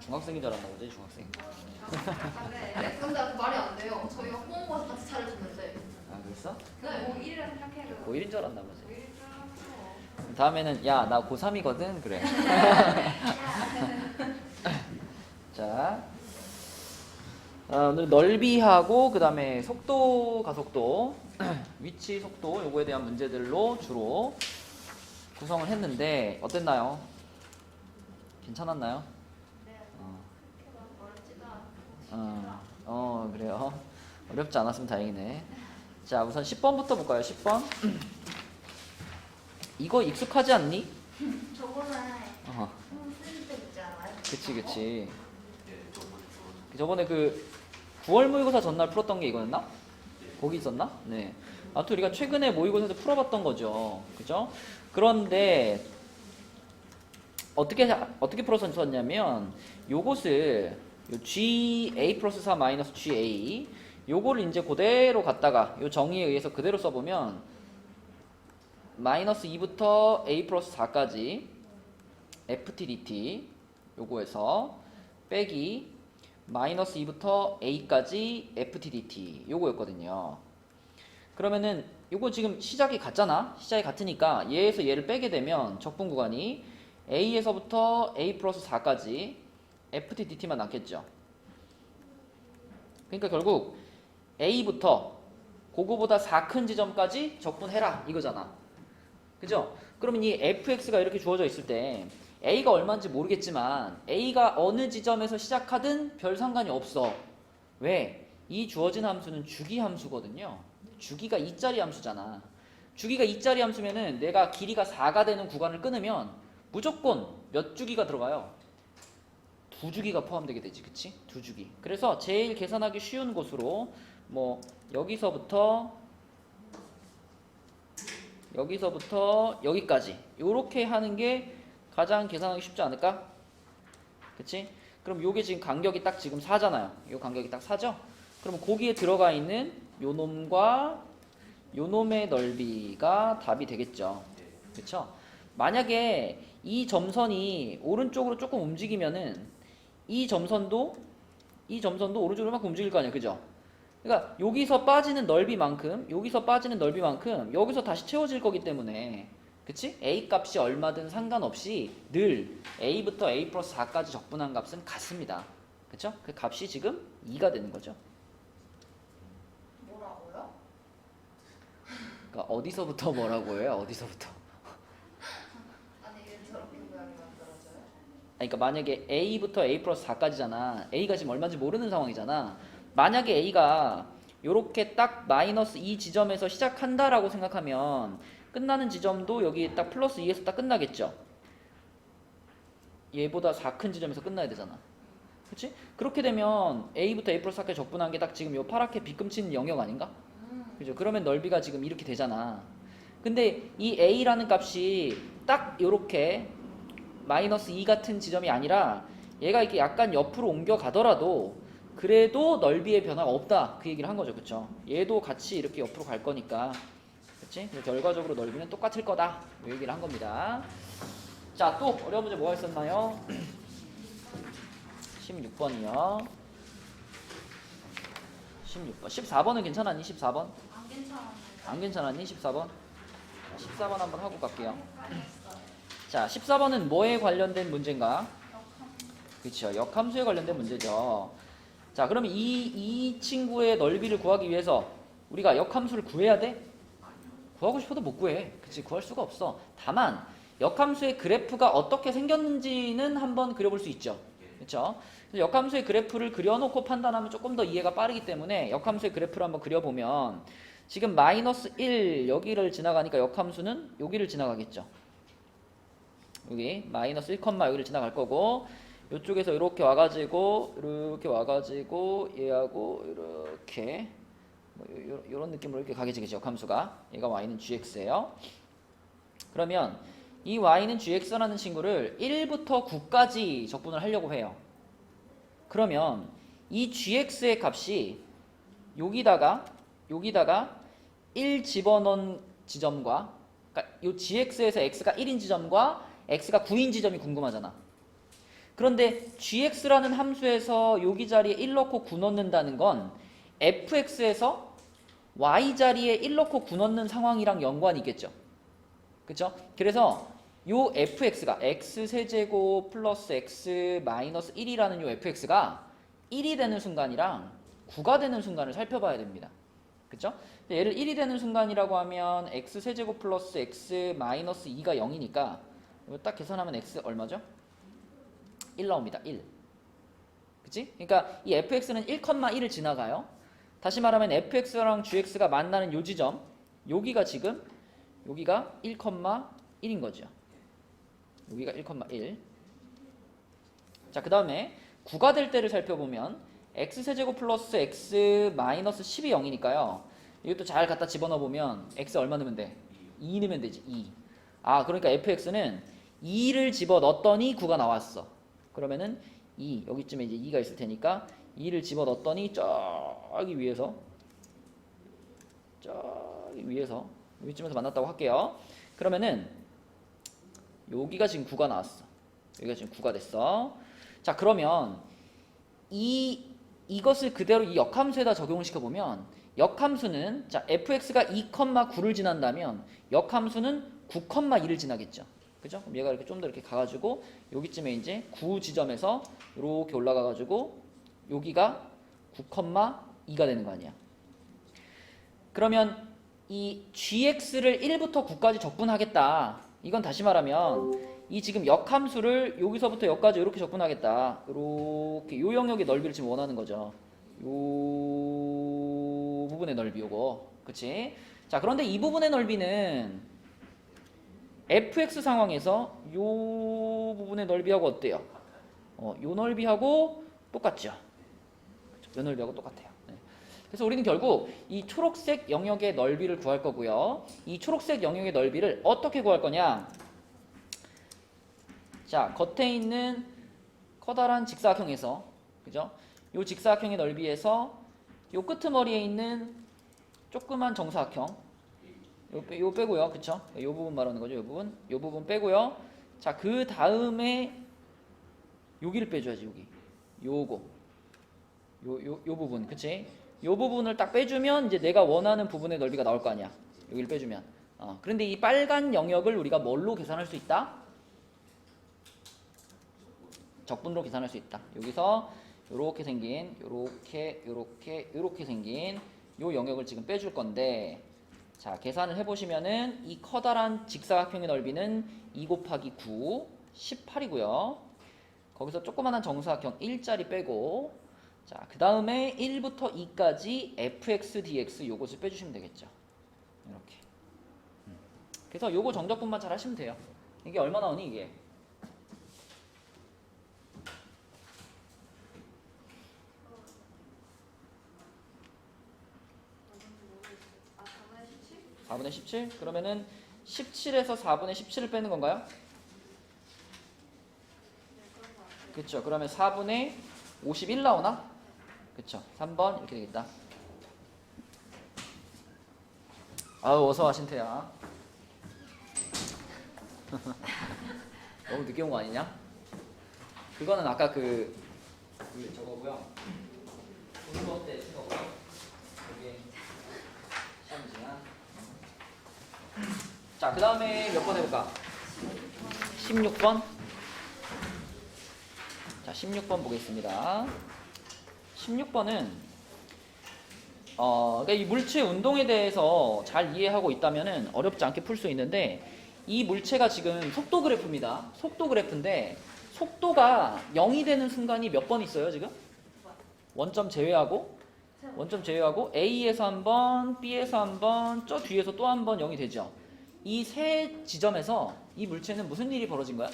중학생인 줄 알았나 보지 중학생. 네, 근데 그 말이 안 돼요. 저희가 꼬모가서 같이 차려줬는데. 아 그랬어? 네, 뭐 1이라 생각해도 고1인 줄 알았나 보지. 뭐 1줄 알았어. 다음에는 야 나 고3이거든 그래. 자. 어, 오늘 넓이하고 그 다음에 속도 가속도 위치 속도 요거에 대한 문제들로 주로 구성을 했는데 어땠나요? 괜찮았나요? 네. 어, 그렇게 막 어렵지도 않고. 어, 어 그래요. 어렵지 않았으면 다행이네. 자 우선 10번부터 볼까요? 10번. 이거 익숙하지 않니? 저번에 어, 않아요? 그치 그치. 저번에 그 9월 모의고사 전날 풀었던 게 이거였나? 거기 있었나? 네. 아무튼 우리가 최근에 모의고사에서 풀어봤던 거죠. 그죠? 그런데 어떻게 어떻게 풀었었냐면 요것을 요 GA 플러스 4 마이너스 GA 요거를 이제 그대로 갖다가 요 정의에 의해서 그대로 써보면 마이너스 2부터 A 플러스 4까지 FTDT 요거에서 빼기 마이너스 2부터 A까지 FTDT 요거였거든요. 그러면은 요거 지금 시작이 같잖아. 시작이 같으니까 얘에서 얘를 빼게 되면 적분 구간이 A에서부터 A 플러스 4까지 FTDT만 남겠죠. 그러니까 결국 A부터 그거보다 4 큰 지점까지 적분해라 이거잖아. 그죠? 그러면 이 fx가 이렇게 주어져 있을 때 a가 얼마인지 모르겠지만 a가 어느 지점에서 시작하든 별 상관이 없어. 왜? 이 주어진 함수는 주기 함수거든요. 주기가 2짜리 함수잖아. 주기가 2짜리 함수면은 내가 길이가 4가 되는 구간을 끊으면 무조건 몇 주기가 들어가요? 두 주기가 포함되게 되지, 그치? 두 주기. 그래서 제일 계산하기 쉬운 곳으로 뭐 여기서부터 여기서부터 여기까지 요렇게 하는 게 가장 계산하기 쉽지 않을까? 그치? 그럼 요게 지금 간격이 딱 지금 4잖아요. 요 간격이 딱 4죠? 그럼 거기에 들어가 있는 요 놈과 요 놈의 넓이가 답이 되겠죠. 그쵸? 만약에 이 점선이 오른쪽으로 조금 움직이면은 이 점선도 이 점선도 오른쪽으로 막 움직일 거 아니야. 그죠? 그러니까 여기서 빠지는 넓이만큼 여기서 빠지는 넓이만큼 여기서 다시 채워질 거기 때문에 그치? A 값이 얼마든 상관없이 늘 A부터 A 플러스 4까지 적분한 값은 같습니다. 그쵸? 그 값이 지금 2가 되는 거죠. 뭐라고요? 그러니까 어디서부터 뭐라고 해요? 어디서부터? 아니 왜 저렇게 모양이 만들어져요? 아니, 그러니까 만약에 A부터 A 플러스 4까지잖아. A가 지금 얼마인지 모르는 상황이잖아. 만약에 A가 요렇게 딱 마이너스 2 지점에서 시작한다라고 생각하면 끝나는 지점도 여기 딱 플러스 2에서 딱 끝나겠죠. 얘보다 4 큰 지점에서 끝나야 되잖아. 그치? 그렇게 되면 A부터 A 플러스 4까지 적분한 게 딱 지금 요 파랗게 빗금친 영역 아닌가? 그죠? 그러면 넓이가 지금 이렇게 되잖아. 근데 이 A라는 값이 딱 요렇게 마이너스 2 같은 지점이 아니라 얘가 이렇게 약간 옆으로 옮겨 가더라도 그래도 넓이의 변화가 없다. 그 얘기를 한 거죠. 그쵸? 얘도 같이 이렇게 옆으로 갈 거니까. 그치? 결과적으로 넓이는 똑같을 거다. 이 얘기를 한 겁니다. 자 또 어려운 문제 뭐가 있었나요? 16번이요. 16번. 14번은 괜찮았니? 14번? 안 괜찮았니? 14번? 14번 한번 하고 갈게요 자 14번은 뭐에 관련된 문제인가 그렇죠. 역함수에 관련된 문제죠. 자, 그러면 이, 이 친구의 넓이를 구하기 위해서 우리가 역함수를 구해야 돼? 구하고 싶어도 못 구해. 그치, 구할 수가 없어. 다만, 역함수의 그래프가 어떻게 생겼는지는 한번 그려볼 수 있죠. 그렇죠? 역함수의 그래프를 그려놓고 판단하면 조금 더 이해가 빠르기 때문에 역함수의 그래프를 한번 그려보면 지금 마이너스 1 여기를 지나가니까 역함수는 여기를 지나가겠죠. 여기 마이너스 1, 여기를 지나갈 거고 이쪽에서 이렇게 와가지고 이렇게 와가지고 얘하고 이렇게 뭐 요, 요, 런 느낌으로 이렇게 가겠지겠죠 함수가. 얘가 y는 gx예요. 그러면 이 y는 gx라는 친구를 1부터 9까지 적분을 하려고 해요. 그러면 이 gx의 값이 여기다가 여기다가 1 집어넣은 지점과 그러니까 이 gx에서 x가 1인 지점과 x가 9인 지점이 궁금하잖아 그런데 gx라는 함수에서 여기 자리에 1 넣고 9 넣는다는 건 fx에서 y 자리에 1 넣고 9 넣는 상황이랑 연관이 있겠죠. 그쵸? 그래서 요 fx가 x 세제곱 플러스 x 마이너스 1이라는 요 fx가 1이 되는 순간이랑 9가 되는 순간을 살펴봐야 됩니다. 그쵸? 얘를 1이 되는 순간이라고 하면 x 세제곱 플러스 x 마이너스 2가 0이니까 이거 딱 계산하면 x 얼마죠? 1 나옵니다. 1. 그치? 그러니까 이 fx는 1,1을 지나가요. 다시 말하면 fx랑 gx가 만나는 요 지점 여기가 지금 여기가 1,1인 거죠. 여기가 1,1. 자, 그 다음에 9가 될 때를 살펴보면 x세제곱 플러스 x 마이너스 10이 0이니까요. 이것도 잘 갖다 집어넣어 보면 x 얼마 넣으면 돼? 2 넣으면 되지. 2. 아, 그러니까 fx는 2를 집어 넣었더니 9가 나왔어. 그러면은 2 여기쯤에 이제 2가 있을 테니까 2를 집어 넣었더니 저기 위에서 저기 위에서 여기쯤에서 만났다고 할게요. 그러면은 여기가 지금 9가 나왔어. 여기가 지금 9가 됐어. 자, 그러면 이 이것을 그대로 이 역함수에다 적용을 시켜 보면 역함수는 자, fx가 2,9를 지난다면 역함수는 9,2를 지나겠죠. 그죠? 그럼 얘가 이렇게 좀 더 이렇게 가가지고 여기쯤에 이제 9 지점에서 이렇게 올라가가지고 여기가 9,2가 되는 거 아니야. 그러면 이 gx를 1부터 9까지 적분하겠다. 이건 다시 말하면 이 지금 역함수를 여기서부터 여기까지 이렇게 적분하겠다. 이렇게 요 영역의 넓이를 지금 원하는 거죠. 요 부분의 넓이 요거. 그치? 자, 그런데 이 부분의 넓이는 fx 상황에서 요 부분의 넓이하고 어때요? 어, 요 넓이하고 똑같죠. 그쵸? 요 넓이하고 똑같아요. 네. 그래서 우리는 결국 이 초록색 영역의 넓이를 구할 거고요. 이 초록색 영역의 넓이를 어떻게 구할 거냐? 자, 겉에 있는 커다란 직사각형에서 그죠? 요 직사각형의 넓이에서 요 끄트머리에 있는 조그만 정사각형 요, 빼- 요 빼고요. 그쵸? 요 부분 말하는 거죠. 요 부분. 요 부분 빼고요. 자, 그 다음에 여기를 빼줘야지, 여기. 요거. 요, 요, 요 부분. 그치? 요 부분을 딱 빼주면 이제 내가 원하는 부분의 넓이가 나올 거 아니야. 여기를 빼주면. 어, 그런데 이 빨간 영역을 우리가 뭘로 계산할 수 있다? 적분으로 계산할 수 있다. 여기서 요렇게 생긴, 요렇게 생긴 요 영역을 지금 빼줄 건데 자, 계산을 해보시면은 이 커다란 직사각형의 넓이는 2 곱하기 9, 18이고요. 거기서 조그만한 정사각형 1짜리 빼고 자, 그 다음에 1부터 2까지 fx, dx 요것을 빼주시면 되겠죠. 이렇게. 음. 그래서 요거 정적분만 잘 하시면 돼요. 이게 얼마 나오니 이게? 아, 저번에 17? 4분의 17? 그러면은 17에서 4분의 17을 빼는 건가요? 그쵸. 그러면 4분의 51 나오나? 그쵸. 3번 이렇게 되겠다. 아우 어서 와 신태야. 너무 늦게 온 거 아니냐? 그거는 아까 그, 그 저거고요. 공부 때쓴거고요. 이게 시험 시간. 자, 그 다음에 몇 번 해볼까? 16번. 자, 16번 보겠습니다. 16번은 어, 그러니까 이 물체 운동에 대해서 잘 이해하고 있다면은 어렵지 않게 풀 수 있는데 이 물체가 지금 속도 그래프입니다. 속도 그래프인데 속도가 0이 되는 순간이 몇 번 있어요, 지금? 원점 제외하고 원점 제외하고 A에서 한 번, B에서 한 번, 저 뒤에서 또 한 번 0이 되죠. 이 세 지점에서 이 물체는 무슨 일이 벌어진 거야?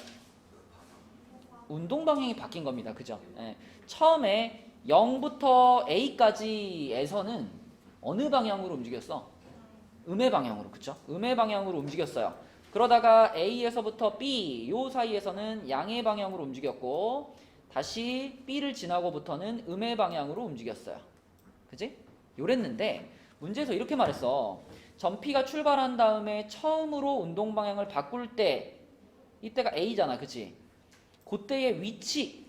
운동 방향이 바뀐 겁니다. 그죠? 예. 처음에 0부터 A까지에서는 어느 방향으로 움직였어? 음의 방향으로. 그쵸? 음의 방향으로 움직였어요. 그러다가 A에서부터 B 요 사이에서는 양의 방향으로 움직였고 다시 B를 지나고부터는 음의 방향으로 움직였어요. 그지? 요랬는데 문제에서 이렇게 말했어. 전피가 출발한 다음에 처음으로 운동 방향을 바꿀 때 이때가 A잖아. 그치? 그때의 위치.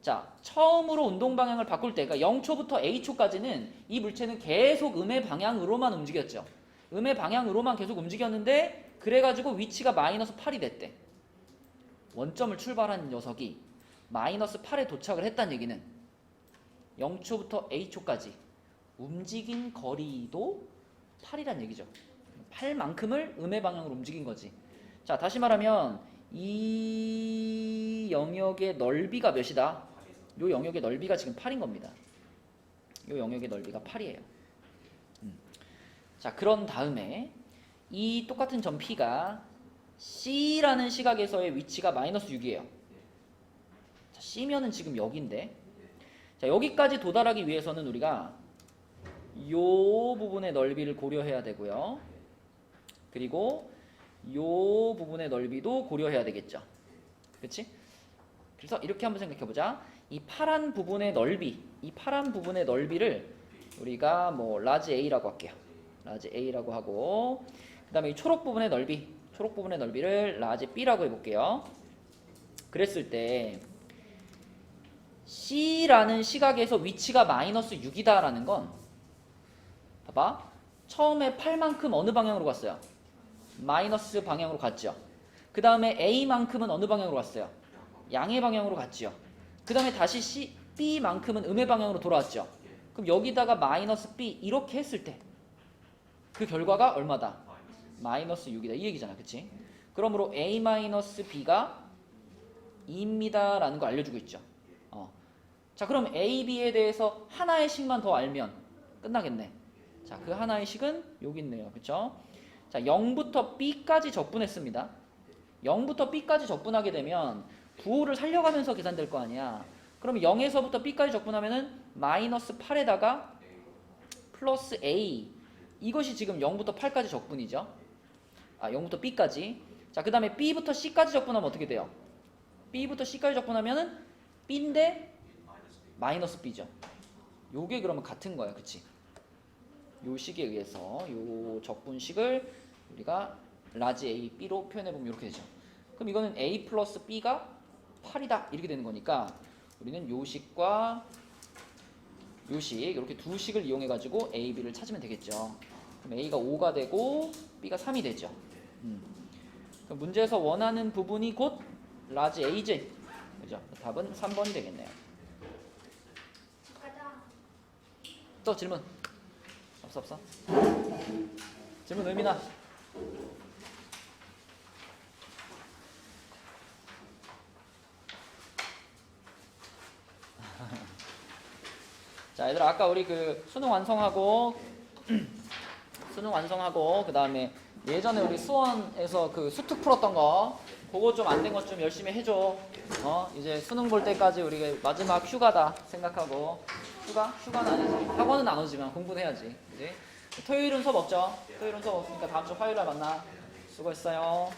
자, 처음으로 운동 방향을 바꿀 때, 그러니까 0초부터 A초까지는 이 물체는 계속 음의 방향으로만 움직였죠. 음의 방향으로만 계속 움직였는데, 그래가지고 위치가 마이너스 8이 됐대. 원점을 출발한 녀석이 마이너스 8에 도착을 했다는 얘기는 0초부터 A초까지 움직인 거리도 8이란 얘기죠. 8만큼을 음의 방향으로 움직인 거지. 자, 다시 말하면 이 영역의 넓이가 몇이다? 요 영역의 넓이가 지금 8인 겁니다. 요 영역의 넓이가 8이에요. 음. 자, 그런 다음에 이 똑같은 점 P가 C라는 시각에서의 위치가 마이너스 6이에요. 자, C면은 지금 여기인데 자, 여기까지 도달하기 위해서는 우리가 요 부분의 넓이를 고려해야 되고요. 그리고 요 부분의 넓이도 고려해야 되겠죠. 그렇지? 그래서 이렇게 한번 생각해 보자. 이 파란 부분의 넓이, 이 파란 부분의 넓이를 우리가 뭐 라지 A라고 할게요. 라지 A라고 하고 그다음에 이 초록 부분의 넓이, 초록 부분의 넓이를 라지 B라고 해 볼게요. 그랬을 때 C라는 시각에서 위치가 마이너스 6이다라는 건 봐봐. 처음에 8만큼 어느 방향으로 갔어요? 마이너스 방향으로 갔죠. 그 다음에 A만큼은 어느 방향으로 갔어요? 양의 방향으로 갔죠. 그 다음에 다시 C, B만큼은 음의 방향으로 돌아왔죠. 그럼 여기다가 마이너스 B 이렇게 했을 때 그 결과가 얼마다? 마이너스 6이다. 이 얘기잖아. 그치? 그러므로 A 마이너스 B가 2입니다. 라는 걸 알려주고 있죠. 어. 자, 그럼 A, B에 대해서 하나의 식만 더 알면 끝나겠네. 자, 그 하나의 식은 여기 있네요. 그쵸? 자, 0부터 B까지 적분했습니다. 0부터 B까지 적분하게 되면 부호를 살려가면서 계산될 거 아니야. 그러면 0에서부터 B까지 적분하면은 마이너스 8에다가 플러스 A 이것이 지금 0부터 8까지 적분이죠. 아, 0부터 B까지. 자, 그 다음에 B부터 C까지 적분하면 어떻게 돼요? B부터 C까지 적분하면은 B인데 마이너스 B죠. 요게 그러면 같은 거야. 그치? 요 식에 의해서 요 적분식을 우리가 라지 A, B로 표현해 보면 이렇게 되죠. 그럼 이거는 A 플러스 B가 8이다 이렇게 되는 거니까 우리는 요 식과 요 식 이렇게 두 식을 이용해 가지고 A, B를 찾으면 되겠죠. 그럼 A가 5가 되고 B가 3이 되죠. 음. 그럼 문제에서 원하는 부분이 곧 라지 A지. 그죠? 답은 3번이 되겠네요. 또 질문. 없어 없어. 질문 의미나. 자, 얘들아 아까 우리 그 수능 완성하고 수능 완성하고 그 다음에 예전에 우리 수원에서 그 수특 풀었던 거 그거 좀 안 된 것 좀 열심히 해줘. 어 이제 수능 볼 때까지 우리 마지막 휴가다 생각하고 휴가? 휴가는 아니지. 학원은 안 오지만 공부는 해야지. 그지? 토요일은 수업 없죠? 토요일은 수업 없으니까 다음 주 화요일에 만나. 수고했어요.